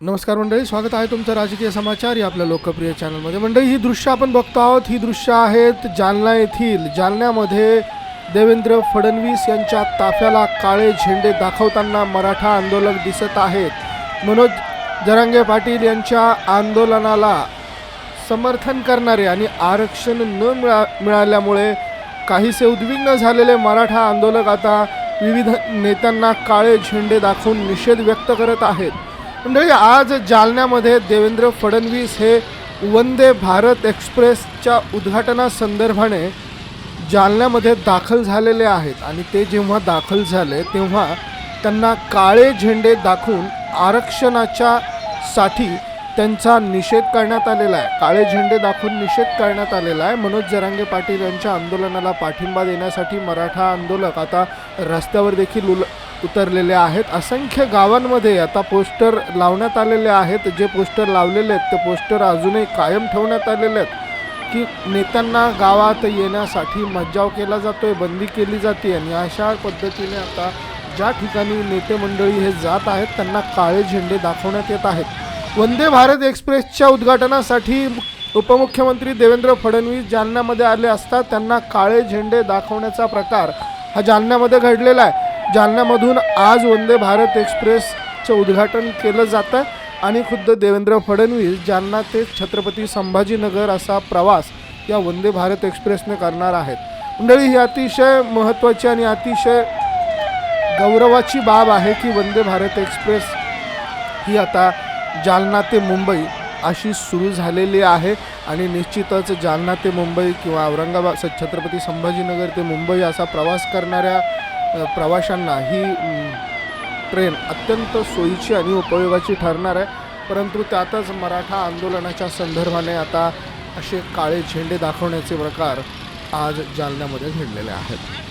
नमस्कार मंडळी स्वागत आहे तुमचं राजकीय समाचार या आपल्या लोकप्रिय चॅनलमध्ये मंडळी ही दृश्य आपण बघतो आहोत. ही दृश्य आहेत जालना येथील. जालन्यामध्ये देवेंद्र फडणवीस यांच्या ताफ्याला काळे झेंडे दाखवताना मराठा आंदोलक दिसत आहेत. मनोज जरांगे पाटील यांच्या आंदोलनाला समर्थन करणारे आणि आरक्षण न मिळा मिळाल्यामुळे काहीसे उद्विग्न झालेले मराठा आंदोलक आता विविध नेत्यांना काळे झेंडे दाखवून निषेध व्यक्त करत आहेत. मंडळी आज जालन्यामध्ये देवेंद्र फडणवीस हे वंदे भारत एक्सप्रेसच्या उद्घाटनासंदर्भाने जालन्यामध्ये दाखल झालेले आहेत. आणि ते जेव्हा दाखल झाले तेव्हा त्यांना काळे झेंडे दाखवून आरक्षणाच्या साठी त्यांचा निषेध करण्यात आलेला आहे. काळे झेंडे दाखवून निषेध करण्यात आलेला आहे. मनोज जरांगे पाटील यांच्या आंदोलनाला पाठिंबा देण्यासाठी मराठा आंदोलक आता रस्त्यावर देखील उल उतरलेले आहेत. असंख्य गावांमध्ये आता पोस्टर लावण्यात आलेले आहेत. जे पोस्टर लावलेले आहेत ते पोस्टर अजूनही कायम ठेवण्यात आलेले आहेत. की नेत्यांना गावात येण्यासाठी मज्जाव केला जातो आहे बंदी केली जाते आणि अशा पद्धतीने आता ज्या ठिकाणी नेते मंडळी हे जात आहेत त्यांना काळे झेंडे दाखवण्यात येत आहेत. वंदे भारत एक्सप्रेसच्या उद्घाटनासाठी उपमुख्यमंत्री देवेंद्र फडणवीस जालन्यामध्ये आले असता त्यांना काळे झेंडे दाखवण्याचा प्रकार हा जालन्यामध्ये घडलेला आहे. जालन्यामधून आज वंदे भारत एक्सप्रेसचं उद्घाटन केलं जातं. आणि खुद्द देवेंद्र फडणवीस जालना ते छत्रपती संभाजीनगर असा प्रवास या वंदे भारत एक्सप्रेसने करणार आहेत. मंडळी ही अतिशय महत्त्वाची आणि अतिशय गौरवाची बाब आहे की वंदे भारत एक्सप्रेस ही आता जालना ते मुंबई अशी सुरू झालेली आहे. आणि निश्चितच जालना ते मुंबई किंवा औरंगाबाद स- छत्रपती संभाजीनगर ते मुंबई असा प्रवास करणाऱ्या प्रवाशांना ही ट्रेन अत्यंत सोयीची आणि उपयोगाची ठरणार आहे. परंतु त्यातच मराठा आंदोलनाच्या संदर्भाने आता असे काळे झेंडे दाखवण्याचे प्रकार आज जालन्यामध्ये घडलेले आहेत.